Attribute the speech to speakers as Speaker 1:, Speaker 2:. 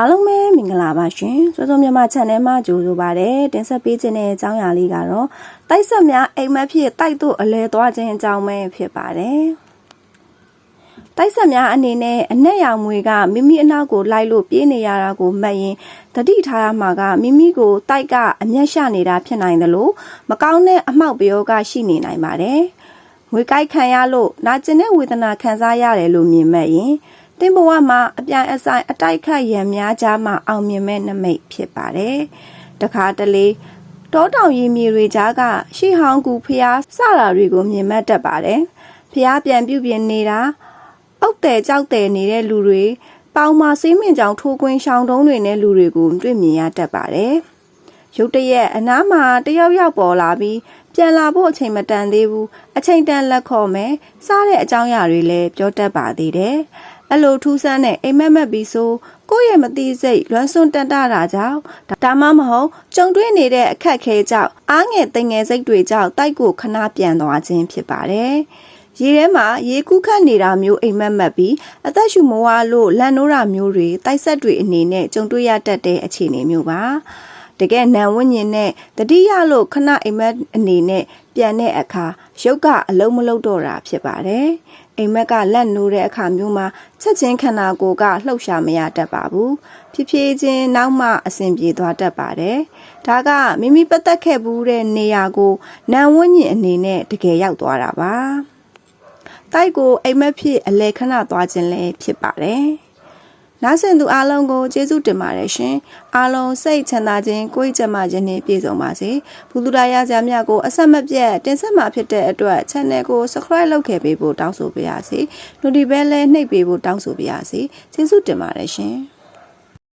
Speaker 1: အားလုံးပဲမင်္ဂလာပါရှင်စောစောမြန်မာ channel မှာကြိုဆိုပါရစေတင်ဆက်ပေးခြင်းတဲ့အကြောင်းအရာလေးကတော့တိုက်ဆက်များအိမ်မက်ဖြစ်တိုက်တို့အလဲသွားခြင်းအကြောင်းပဲဖြစ်ပါတယ်တိုက်ဆက်များအနေနဲ့အနက်ရောင်မွေကမိမိအနောက်ကိုလိုက်လို့ပြေးနေရတာကိုမှတ်ရင်တတိထားရမှာကမိမိကိုတိုက်ကအမျက်ရှနေတာဖြစ်နိုင်တယ်လို့မကောင်းတဲ့အမှောက်ပယောကရှိနေနိုင်ပါတယ်ငွေကိုက်ခံရလို့နာကျင်တဲ့ဝေဒနာခံစားရတယ်လို့မြင်မဲ့ရင် တင်ဘဝမှာအပြိုင်အဆိုင်အတိုက်ခတ်ရံများကြားမှာအောင်မြင်မဲ့နမိတ်ဖြစ်ပါတယ်။တခါတလေတောတောင်ရီမြေတွေကြားကရှီဟောင်းကူဖျားစတာတွေကိုမြင်မှတ်တတ်ပါတယ်။ဖျားပြန်ပြုတ်ပြင်းနေတာအုတ်တယ်ကြောက်တယ်နေတဲ့လူတွေပေါင်မာစိမ့်မင်ကြောင်ထိုးကွင်းရှောင်းတုံးတွေနဲ့လူတွေကိုတွေ့မြင်ရတတ်ပါတယ်။ရုတ်တရက်အနားမှာတယောက်ယောက်ပေါ်လာပြီးပြန်လာဖို့အချိန်မတန်သေးဘူးအချိန်တန်လက်ခေါ်မယ်စားတဲ့အကြောင်းအရာတွေလည်းပြောတတ်ပါသေးတယ် အဲ့လိုထူးဆန်းတဲ့အိမ်မက်မက်ပြီးဆိုကိုယ့်ရဲ့မသိစိတ်လွမ်းဆွန်းတက်တာတာကြောင့်ဒါမှမဟုတ်ကြုံတွေ့နေတဲ့အခက်ခဲကြောင့်အားငယ်တိမ်ငယ်စိတ်တွေကြောင့်တိုက်ကိုခဏပြန်သွားခြင်းဖြစ်ပါတယ်ရေထဲမှာရေကူးခတ်နေတာမျိုးအိမ်မက်မက်ပြီးအသက်ရှူမဝါလို့လန်နိုးတာမျိုးတွေတိုက်ဆက်တွေအနေနဲ့ကြုံတွေ့ရတတ်တဲ့အခြေအနေမျိုးပါတကယ်နံဝိညာဉ်နဲ့တတိယလို့ခဏအိမ်မက်အနေနဲ့ပြန်တဲ့အခါရုပ်ကအလုံးမလုံးတော့တာဖြစ်ပါတယ် အိမ်မက်ကလက်နိုးတဲ့အခါမျိုးမှာချက်ချင်းခန္ဓာကိုယ်ကလှုပ်ရှားမရတတ်ပါဘူးဖြည်းဖြည်းချင်းနောက်မှအဆင်ပြေသွားတတ်ပါတယ်ဒါကမိမိပတ်သက်ခဲ့ဘူးတဲ့နေရာကိုနံဝိညာဉ်အနေနဲ့တကယ်ရောက်သွားတာပါတိုက်ကိုအိမ်မက်ဖြစ်အလဲခဏသွားခြင်းလည်းဖြစ်ပါတယ် နားဆင်သူအားလုံးကိုကျေးဇူးတင်ပါတယ်ရှင်အားလုံးစိတ်ချမ်းသာခြင်းကိုယ်ကြမ်းမှခြင်းနဲ့ပြည့်စုံပါစေဘုသူဒရာဇာမြတ်ကိုအဆက်မပြတ်တင်ဆက်မှာဖြစ်တဲ့အတွက် channel ကို subscribe လုပ်ခဲ့ပေးဖို့တောင်းဆိုပါရစေ notification လည်းနှိပ်ပေးဖို့တောင်းဆိုပါရစေကျေးဇူးတင်ပါတယ်ရှင်